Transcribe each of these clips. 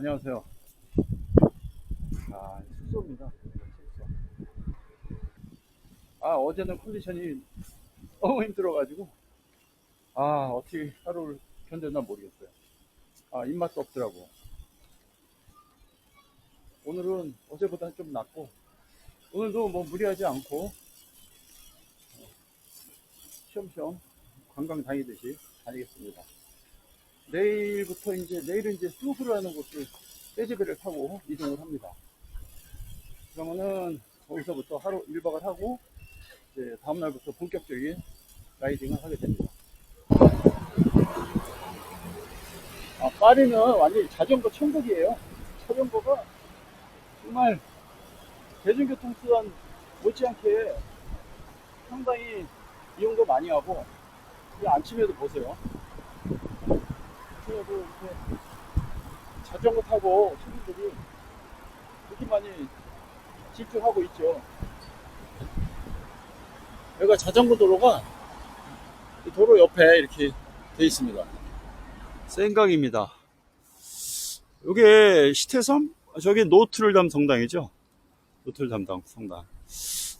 안녕하세요. 아, 숙소입니다. 숙소. 아, 어제는 컨디션이 너무 힘들어가지고, 아, 어떻게 하루를 견뎠나 모르겠어요. 아, 입맛도 없더라고. 오늘은 어제보다는 좀 낫고, 오늘도 뭐 무리하지 않고, 어, 쉬엄쉬엄 관광 다니듯이 다니겠습니다. 내일부터 이제, 내일은 이제 수후라는 곳을 떼지배를 타고 이동을 합니다. 그러면은 거기서부터 하루 1박을 하고, 이제 다음날부터 본격적인 라이딩을 하게 됩니다. 아, 파리는 완전히 자전거 천국이에요. 자전거가 정말 대중교통수단 못지않게 상당히 이용도 많이 하고, 이 아침에도 보세요. 아침에도 이렇게 자전거 타고 시민들이 그렇게 많이 집중하고 있죠. 여기가 자전거 도로가 이 도로 옆에 이렇게 돼 있습니다. 생강입니다. 이게 시태섬? 저기 노트르담 성당이죠. 노트르담 성당.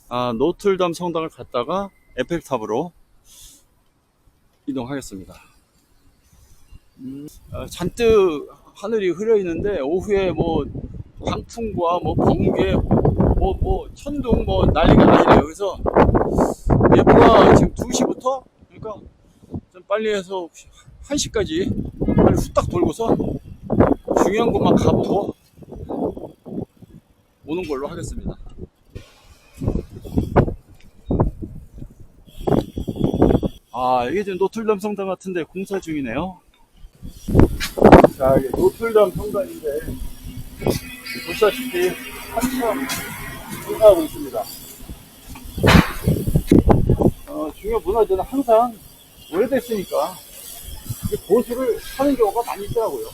아, 노트르담 성당을 갔다가 에펠탑으로 이동하겠습니다. 음, 어, 잔뜩 하늘이 흐려 있는데 오후에 뭐 강풍과 뭐 번개, 뭐, 뭐 천둥 뭐 난리가 나이래요. 그래서 예보가 지금 2시부터 그러니까 좀 빨리 해서 1시까지 빨리 후딱 돌고서 중요한 것만 가보고 오는 걸로 하겠습니다. 아, 이게 지금 노틀담 성당 같은데 공사 중이네요. 자, 이게 노틀담 성당인데 보시다시피 한참 공사하고 있습니다. 어, 중요 문화재는 항상 오래됐으니까 이 보수를 하는 경우가 많이 있더라고요.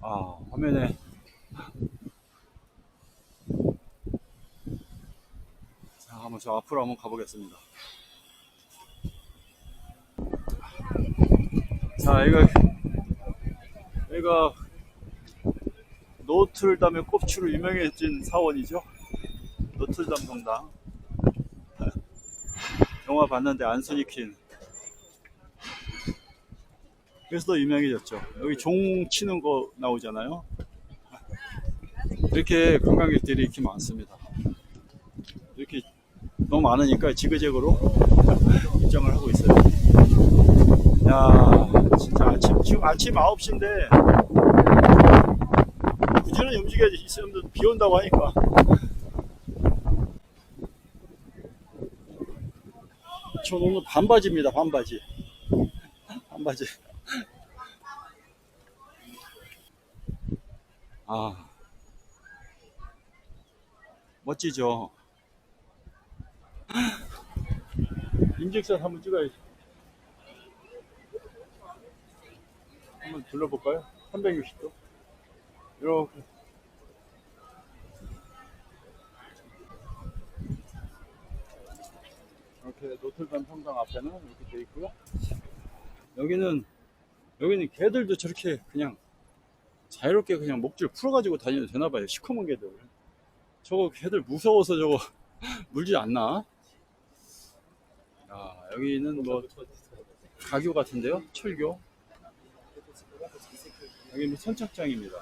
아, 화면에 자, 한번 저 앞으로 한번 가보겠습니다. 자, 여기가 여기가 노틀담의 꼽추로 유명해진 사원이죠. 노틀담 성당. 영화 봤는데 안소니 퀸. 그래서 더 유명해졌죠. 여기 종 치는 거 나오잖아요. 이렇게 관광객들이 이렇게 많습니다. 이렇게 너무 많으니까 지그재그로 입장을 하고 있어요. 야, 진짜 아침, 지금 아침 9시인데, 부지런히 움직여야지. 이 사람들 비 온다고 하니까. 저 오늘 반바지입니다, 반바지. 반바지. 아. 멋지죠? 인증샷 한번 찍어야지. 한번 둘러볼까요? 360도. 이렇게. 이렇게 노틀담 성당 앞에는 이렇게 돼 있고요. 여기는 여기는 개들도 저렇게 그냥 자유롭게 그냥 목줄 풀어가지고 다니도 되나봐요. 시커먼 개들. 저거 개들 무서워서 저거 물지 않나? 아, 여기는 뭐 가교 같은데요? 철교. 여기 뭐 선착장입니다.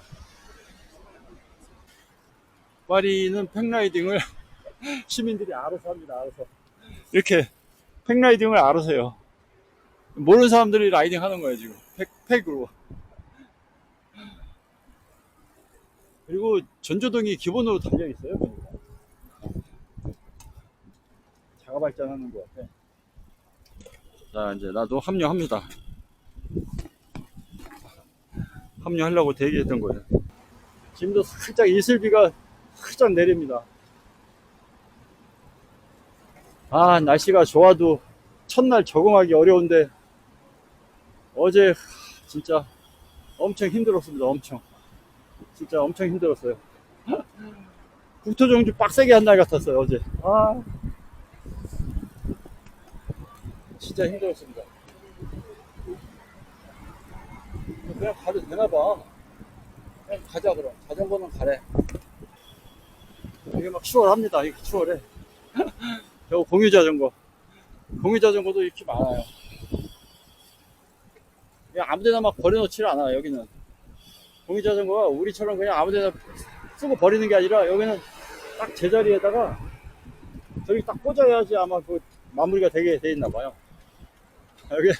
파리는 팽라이딩을 시민들이 알아서 합니다. 알아서. 이렇게 팽라이딩을 알아서 해요. 모르는 사람들이 라이딩 하는 거예요, 지금. 팩, 팩으로. 그리고 전조등이 기본으로 달려 있어요, 보니까. 자가 발전하는 것 같아. 자, 이제 나도 합류합니다. 합류하려고 대기했던 거예요. 지금도 살짝 이슬비가 살짝 내립니다. 아, 날씨가 좋아도 첫날 적응하기 어려운데 어제 진짜 엄청 힘들었습니다. 엄청. 진짜 엄청 힘들었어요. 국토정주 빡세게 한 날 같았어요, 어제. 아. 진짜 힘들었습니다. 그냥 가도 되나 봐. 그냥 가자, 그럼. 자전거는 가래. 이게 막 추월합니다. 이게 추월해. 저 공유 자전거. 공유 자전거도 이렇게 많아요. 그냥 아무 데나 막 버려놓질 않아, 여기는. 공유 자전거가 우리처럼 그냥 아무 데나 쓰고 버리는 게 아니라 여기는 딱 제자리에다가 저기 딱 꽂아야지 아마 그 마무리가 되게 돼 있나 봐요. 여기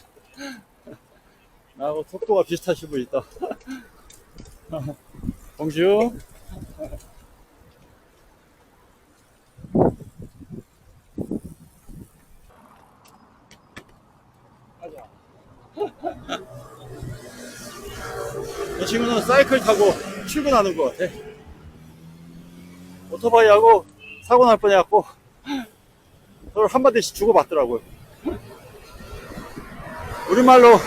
나하고 속도가 비슷하신 분 있다. 봉주. 이 친구는 사이클 타고 출근하는 것 같아. 오토바이하고 사고 날 뻔해갖고 서로 한마디씩 주고받더라고요. 우리말로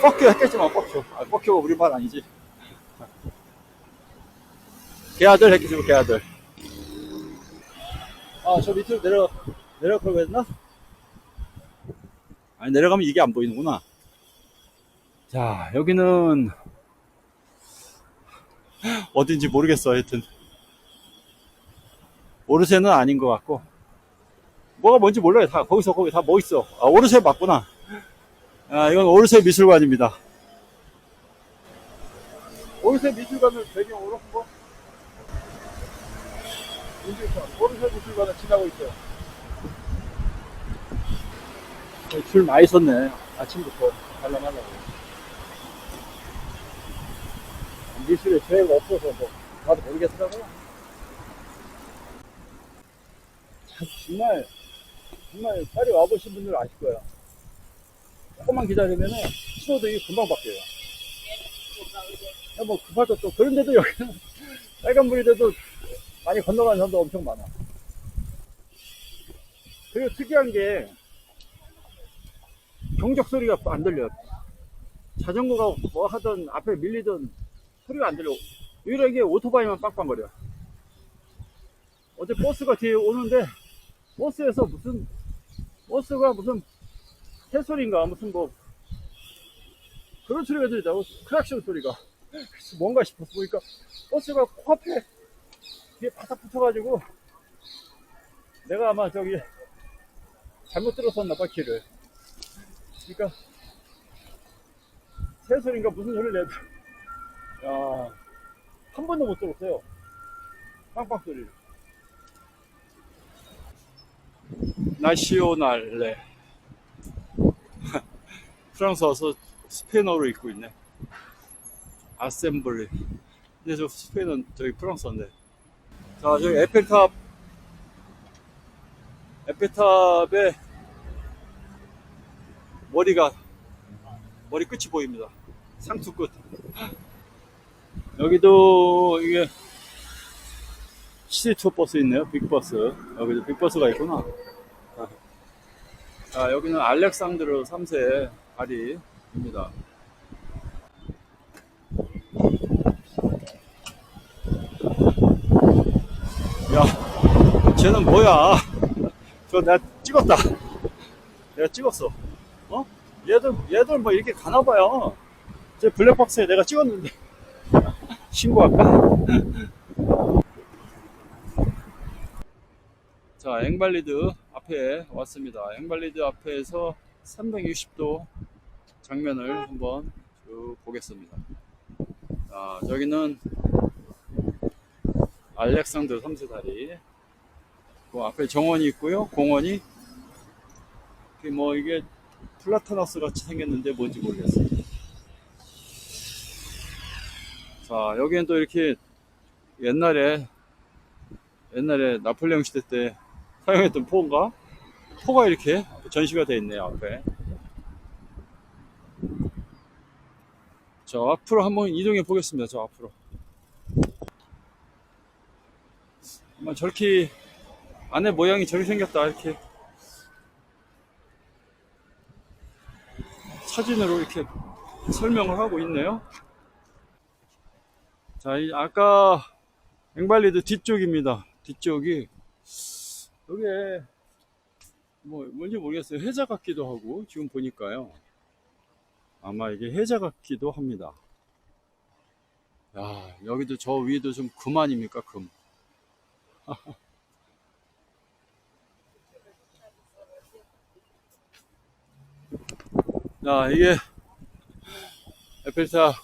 뻑큐 했겠지만 뻑큐. 아, 뻑큐가 우리말 아니지. 개아들 했겠지, 개아들. 아, 저 밑으로 내려, 내려가려고 했나? 아니, 내려가면 이게 안 보이는구나. 자, 여기는, 어딘지 모르겠어, 하여튼. 오르세는 아닌 것 같고, 뭐가 뭔지 몰라요. 다, 거기서 거기 다 뭐 있어. 아, 오르세 맞구나. 아, 이건 오르세 미술관입니다. 오르세 미술관을 배경으로 한번 오르세 미술관을 지나고 있어요. 어, 줄 많이 섰네. 아침부터 관람하려고. 미술에 죄가 없어서 뭐 나도 모르겠더라고요. 참, 정말 정말 빨리 와보신 분들 아실 거야. 조금만 기다리면은 신호도 이게 금방 바뀌어요. 야, 뭐 급할 것도 그런데도 여기는 빨간불인데도 많이 건너가는 사람도 엄청 많아. 그리고 특이한 게 경적 소리가 안 들려요. 자전거가 뭐 하든 앞에 밀리든 소리가 안 들려. 유일하게 오토바이만 빵빵거려. 어제 버스가 뒤에 오는데 버스에서 무슨 버스가 무슨 새소리인가? 무슨 뭐 그런 소리가 들리다고. 크락션 소리가. 그래서 뭔가 싶어서 보니까 버스가 코앞에 뒤에 바닥 붙어가지고 내가 아마 저기 잘못 들었었나 봐 길을. 그러니까 새소리인가? 무슨 소리를 내도 야한 번도 못 들었어요. 빵빵 소리를. 나시오날레 프랑스 와서 스페인어로 읽고 있네. 아셈블리. 근데 저 스페인은 저기 프랑스어인데. 자 저기 에펠탑. 에펠탑에 머리가 머리 끝이 보입니다. 상투 끝. 여기도 이게 시티 투어 버스 있네요. 빅버스. 여기도 빅버스가 있구나. 자, 여기는 알렉산드르 3세 다리입니다. 야, 쟤는 뭐야? 저 내가 찍었다. 내가 찍었어. 어? 얘들, 얘들 뭐 이렇게 가나 봐요. 제 블랙박스에 내가 찍었는데. 신고할까? 자, 앵발리드 앞에 왔습니다. 앵발리드 앞에서 360도 장면을 한번 쭉 보겠습니다. 자, 저기는 알렉산드 3세 다리. 그 앞에 정원이 있고요. 공원이. 뭐 이게 플라타너스 같이 생겼는데 뭔지 모르겠어요. 자, 여기는 또 이렇게 옛날에 옛날에 나폴레옹 시대 때 사용했던 포인가? 포가 이렇게 전시가 되어 있네요, 앞에. 저 앞으로 한번 이동해 보겠습니다, 저 앞으로. 아마 저렇게, 안에 모양이 저렇게 생겼다, 이렇게. 사진으로 이렇게 설명을 하고 있네요. 자, 이 아까 앵발리드 뒤쪽입니다. 뒤쪽이 여기에 뭐 뭔지 모르겠어요. 회자 같기도 하고 지금 보니까요. 아마 이게 해자 같기도 합니다. 야, 여기도 저 위에도 좀 금 아닙니까, 금. 자, 이게 에펠탑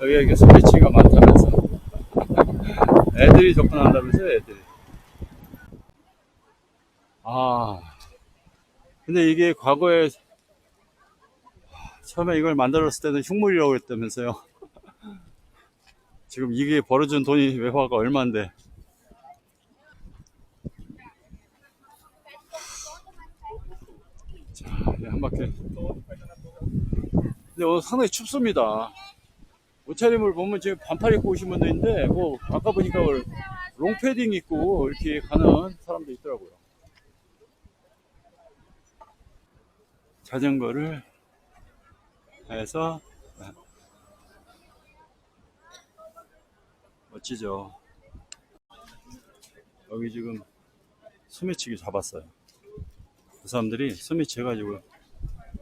여기가 이게 소매치기가 많다면서 애들이 접근한다면서요, 애들이. 아, 근데 이게 과거에 처음에 이걸 만들었을 때는 흉물이라고 했다면서요. 지금 이게 벌어진 돈이 외화가 얼마인데. 자, 이제 한 바퀴. 근데 오늘 상당히 춥습니다. 옷차림을 보면 지금 반팔 입고 오신 분도 있는데, 뭐, 아까 보니까 롱패딩 입고 이렇게 가는 사람도 있더라고요. 자전거를 해서 멋지죠. 여기 지금 소매치기 잡았어요. 그 사람들이 소매치 해가지고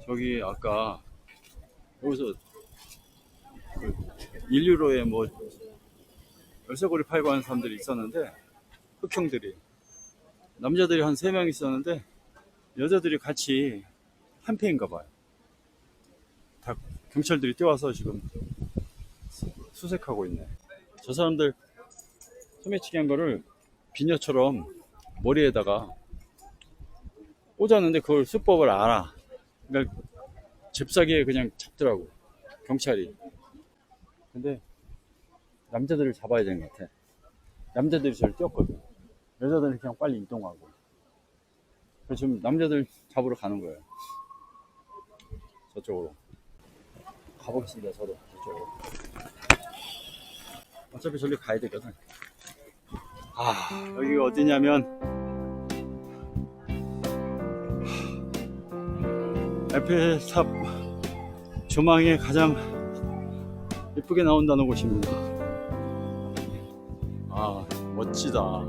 저기 아까 여기서 그 1유로에 뭐 열쇠고리 팔고 하는 사람들이 있었는데 흑형들이 남자들이 한 3명 있었는데 여자들이 같이 한 패인가 봐요. 다 경찰들이 뛰어와서 지금 수- 수색하고 있네. 저 사람들 소매치기 한 거를 비녀처럼 머리에다가 꽂았는데 그걸 수법을 알아. 그러니까 잽싸게 그냥 잡더라고. 경찰이. 근데 남자들을 잡아야 되는 것 같아. 남자들이 저를 뛰었거든. 여자들은 그냥 빨리 이동하고. 그래서 지금 남자들 잡으러 가는 거예요. 저쪽으로. 가보겠습니다, 저도. 저쪽으로. 어차피 저기 가야 되거든. 아, 여기가 어디냐면, 에펠탑 조망에 가장 예쁘게 나온다는 곳입니다. 아, 멋지다. 하,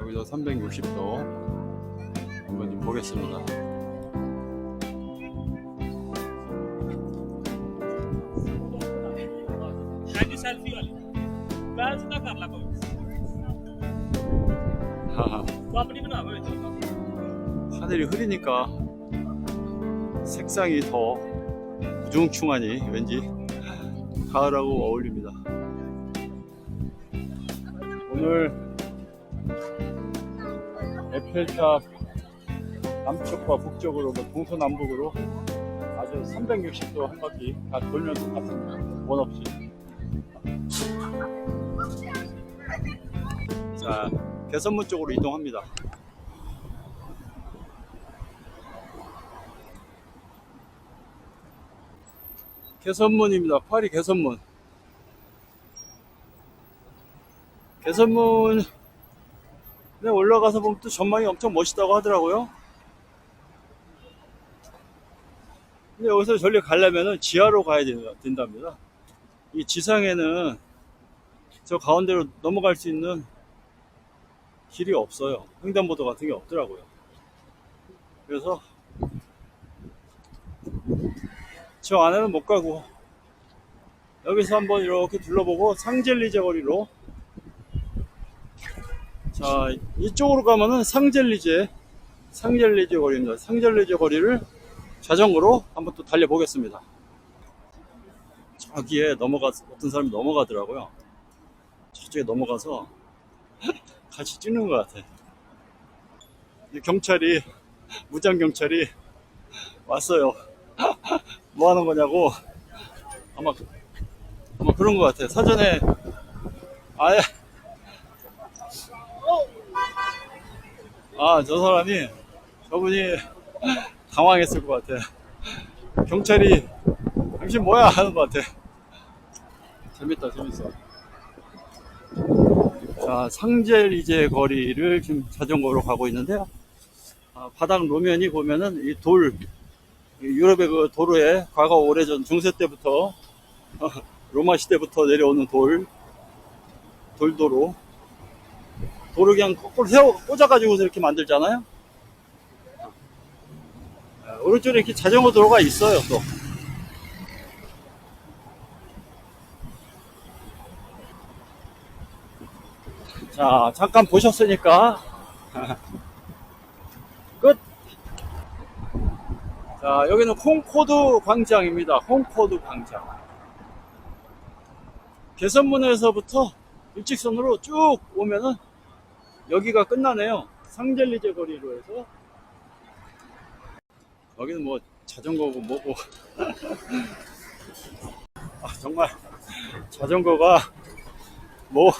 여기서 360도 한번 좀 보겠습니다. 하늘이 흐리니까 색상이 더 우중충하니 왠지 가을하고 어울립니다. 오늘 에펠탑 남쪽과 북쪽으로 뭐 동서남북으로 아주 360도 한 바퀴 다 돌면서 갔습니다. 원 없이. 자, 개선문 쪽으로 이동합니다. 개선문입니다. 파리 개선문. 개선문에 올라가서 보면 또 전망이 엄청 멋있다고 하더라고요. 근데 여기서 저리 가려면은 지하로 가야 된답니다. 이 지상에는 저 가운데로 넘어갈 수 있는 길이 없어요. 횡단보도 같은 게 없더라고요. 그래서 저 안에는 못 가고 여기서 한번 이렇게 둘러보고 상젤리제 거리로 자 이쪽으로 가면은 상젤리제 상젤리제 거리입니다 상젤리제 거리를 자전거로 한번 또 달려보겠습니다. 저기에 넘어가 어떤 사람이 넘어가더라고요. 저쪽에 넘어가서 같이 찍는 것 같아 이 경찰이 무장 경찰이 왔어요. 뭐 하는 거냐고. 아마 아마 그런 것 같아 사전에 아예. 아 저 사람이 저분이 당황했을 것 같아 경찰이 당신 뭐야? 하는 것 같아 재밌다 재밌어. 자 상젤리제 거리를 지금 자전거로 가고 있는데요. 아, 바닥路면이 보면은 이 돌 유럽의 그 도로에 과거 오래전 중세 때부터 어, 로마 시대부터 내려오는 돌 돌도로. 도로 그냥 거꾸로 세워 꽂아가지고서 이렇게 만들잖아요. 아, 오른쪽에 이렇게 자전거 도로가 있어요, 또. 자, 잠깐 보셨으니까. 끝! 자, 여기는 콩코드 광장입니다. 콩코드 광장. 개선문에서부터 일직선으로 쭉 오면은 여기가 끝나네요. 상젤리제 거리로 해서. 여기는 뭐 자전거고 뭐고. 아, 정말 자전거가 뭐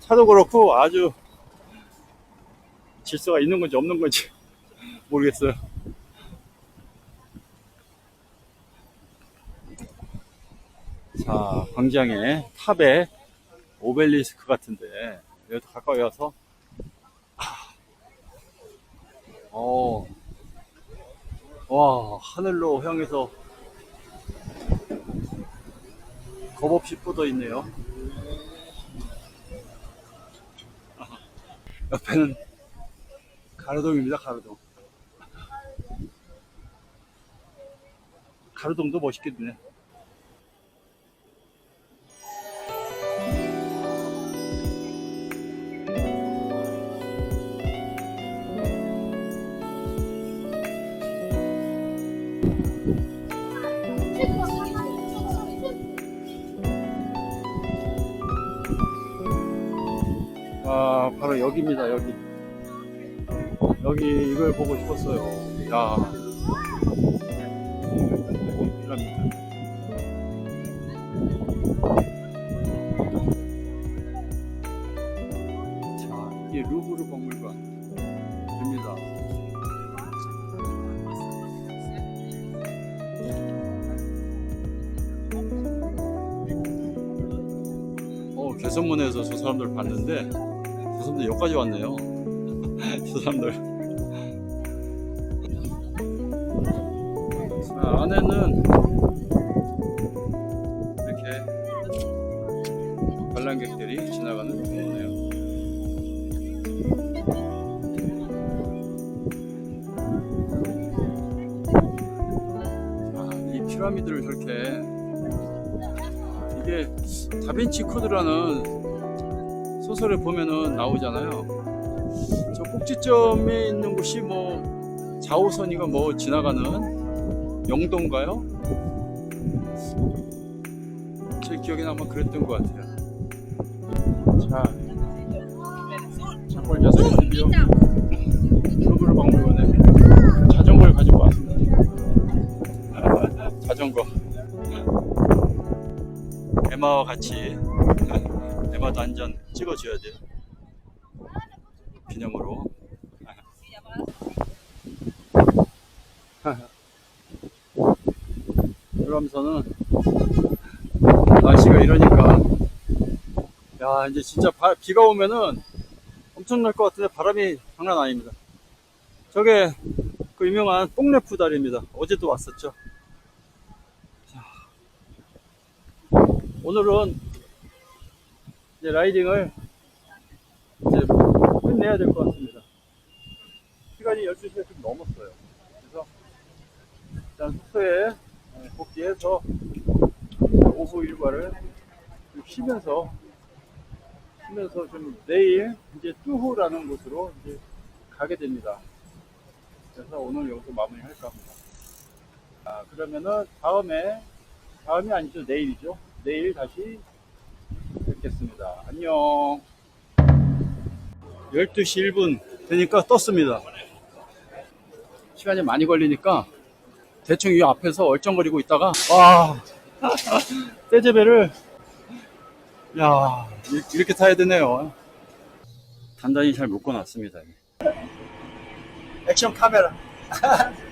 차도 그렇고 아주 질서가 있는 건지 없는 건지 모르겠어요. 자, 광장에 탑에 오벨리스크 같은데 여기도 가까이 와서 아, 어, 와 하늘로 향해서 겁없이 뻗어 있네요. 아, 옆에는 가로동입니다. 가로동. 가로동도 멋있겠네. 아, 바로 여기입니다, 여기. 여기 이걸 보고 싶었어요. 야. 개선문에서 저 사람들 봤는데, 저 사람들 여기까지 왔네요. 저 사람들. 자, 안에는 이렇게 관람객들이 지나가는 도로네요. 아, 이 피라미드를 저렇게 이게 다빈치 코드라는 소설을 보면은 나오잖아요. 저 꼭지점에 있는 곳이 뭐 좌우선이가 뭐 지나가는 영도인가요? 제 기억에는 아마 그랬던 것 같아요. 자, 자석이 드디 에마와 같이 에마도 한 잔 찍어줘야 돼요. 기념으로. 그러면서는 날씨가 이러니까 야 이제 진짜 바- 비가 오면은 엄청날 것 같은데 바람이 장난 아닙니다. 저게 그 유명한 뽕레프 다리입니다. 어제도 왔었죠. 오늘은 이제 라이딩을 이제 끝내야 될 것 같습니다. 시간이 12시가 좀 넘었어요. 그래서 일단 숙소에 어, 복귀해서 오후 일과를 좀 쉬면서 쉬면서 좀 내일 이제 뚜후라는 곳으로 이제 가게 됩니다. 그래서 오늘 여기서 마무리 할까 합니다. 아, 그러면은 다음에 다음이 아니죠 내일이죠. 내일 다시 뵙겠습니다. 안녕. 12시 1분 되니까 떴습니다. 시간이 많이 걸리니까 대충 이 앞에서 얼쩡거리고 있다가 와 떼제배를 야 이- 이렇게 타야 되네요. 단단히 잘 묶어놨습니다. 액션 카메라.